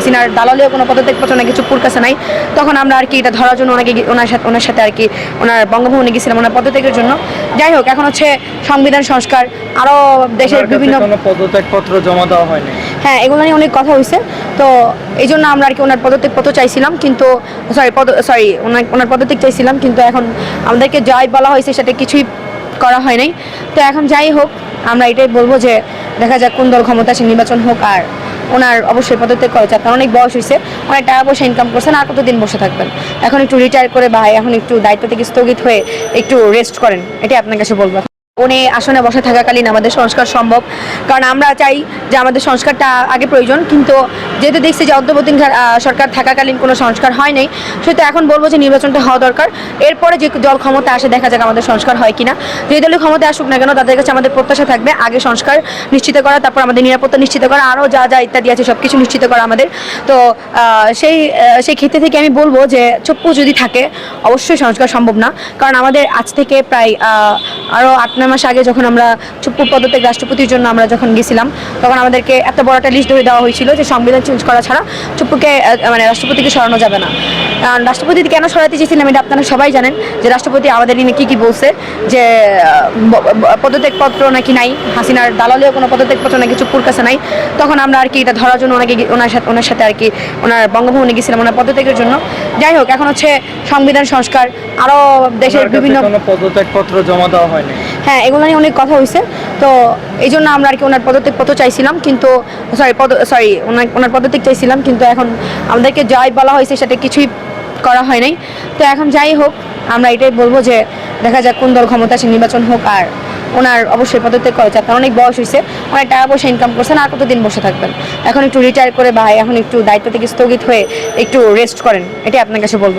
হাসিনার দালালেও কোনো পদত্যাগ পদত্যাগপত্র নাকি চুপুর কাছে নাই। তখন আমরা আর কি এটা ধরার জন্য ওনাকে ওনার সাথে ওনার সাথে আর কি ওনার বঙ্গভবনে গেছিলাম ওনার পদত্যাগের জন্য। যাই হোক এখন হচ্ছে সংবিধান সংস্কার আরও দেশের বিভিন্ন পদত্যাগপত্র জমা দেওয়া হয়নি। হ্যাঁ এগুলো নিয়ে অনেক কথা হয়েছে। তো এই জন্য আমরা আর কি ওনার পদত্যাগ পত্র চাইছিলাম কিন্তু সরি পদ সরি ওনার ওনার পদত্যাগ চাইছিলাম কিন্তু এখন আমাদেরকে যাই বলা হয়েছে সেটা কিছুই করা হয় নাই। তো এখন যাই হোক আমরা এটাই বলব যে দেখা যাক কোন দল ক্ষমতা সে নির্বাচন হোক আর ওনার অবশ্যই পদত্যাগ করা চাপ কারণ অনেক বয়স হয়েছে, অনেক টাকা পয়সা ইনকাম করছেন, আর কতদিন বসে থাকবেন? এখন একটু রিটায়ার করে ভাই এখন একটু দায়িত্ব থেকে স্থগিত হয়ে একটু রেস্ট করেন, এটাই আপনার কাছে বলব। উনি আসনে বসে থাকাকালীন আমাদের সংস্কার সম্ভব। কারণ আমরা চাই যে আমাদের সংস্কারটা আগে প্রয়োজন, কিন্তু যেহেতু দেখছি যে অন্তর্বর্তী সরকার থাকাকালীন কোনো সংস্কার হয় নাই, সেহেতু এখন বলব যে নির্বাচনটা হওয়া দরকার। এরপরে যে দল ক্ষমতা আসে, দেখা যাক আমাদের সংস্কার হয় কিনা। যে দলই ক্ষমতা আসুক না কেন, তাদের কাছে আমাদের প্রত্যাশা থাকবে আগে সংস্কার নিশ্চিত করা, তারপর আমাদের নিরাপত্তা নিশ্চিত করা, আরও যা যা ইত্যাদি আছে সব কিছু নিশ্চিত করা আমাদের। তো সেই সেই ক্ষেত্রে থেকে আমি বলব যে চপ্পু যদি থাকে, অবশ্যই সংস্কার সম্ভব না। কারণ আমাদের আজ থেকে প্রায় আরও আট মাস আগে যখন আমরা চুপ্পু পদত্যাগ রাষ্ট্রপতির জন্য আমরা যখন গেছিলাম তখন আমাদেরকে এত বড় একটা লিস্ট ধরে দেওয়া হয়েছিল যে সংবিধান চেঞ্জ করা ছাড়া চুপ্পুকে মানে রাষ্ট্রপতিকে সরানো যাবে না। রাষ্ট্রপতি কেন সরাতে চেয়েছিলাম এটা আপনারা সবাই জানেন যে রাষ্ট্রপতি আমাদের নিয়ে কী কী বলছে যে পদত্যাগপত্র নাকি নাই হাসিনার দালালেও কোনো পদত্যাগপত্র নাকি চুপ্পুর কাছে নাই। তখন আমরা আর কি এটা ধরার জন্য ওনাকে ওনার সাথে ওনার সাথে আর কি ওনার বঙ্গভবনে গেছিলাম ওনার পদত্যাগের জন্য। যাই হোক এখন হচ্ছে সংবিধান সংস্কার আরও দেশের বিভিন্ন পদত্যাগপত্র জমা দেওয়া হয়নি? হ্যাঁ এগুলো নিয়ে অনেক কথা হয়েছে তো এই জন্য আমরা আর কি ওনার পদত্যাগ পত্র চাইছিলাম, কিন্তু সরি পদ সরি ওনার ওনার পদত্যাগ চাইছিলাম, কিন্তু এখন আমাদেরকে যাই বলা হয়েছে সেটা কিছুই করা হয় নাই। তো এখন যাই হোক, আমরা এটাই বলব যে দেখা যাক কোন দল ক্ষমতা আসে নির্বাচন হোক আর ওনার অবশ্যই পদত্যাগ করা যাক কারণ অনেক বয়স হয়েছে অনেক টাকা পয়সা ইনকাম করছেন, আর কতদিন বসে থাকবেন? এখন একটু রিটায়ার করে বা এখন একটু দায়িত্ব থেকে স্থগিত হয়ে একটু রেস্ট করেন, এটাই আপনার কাছে বলব।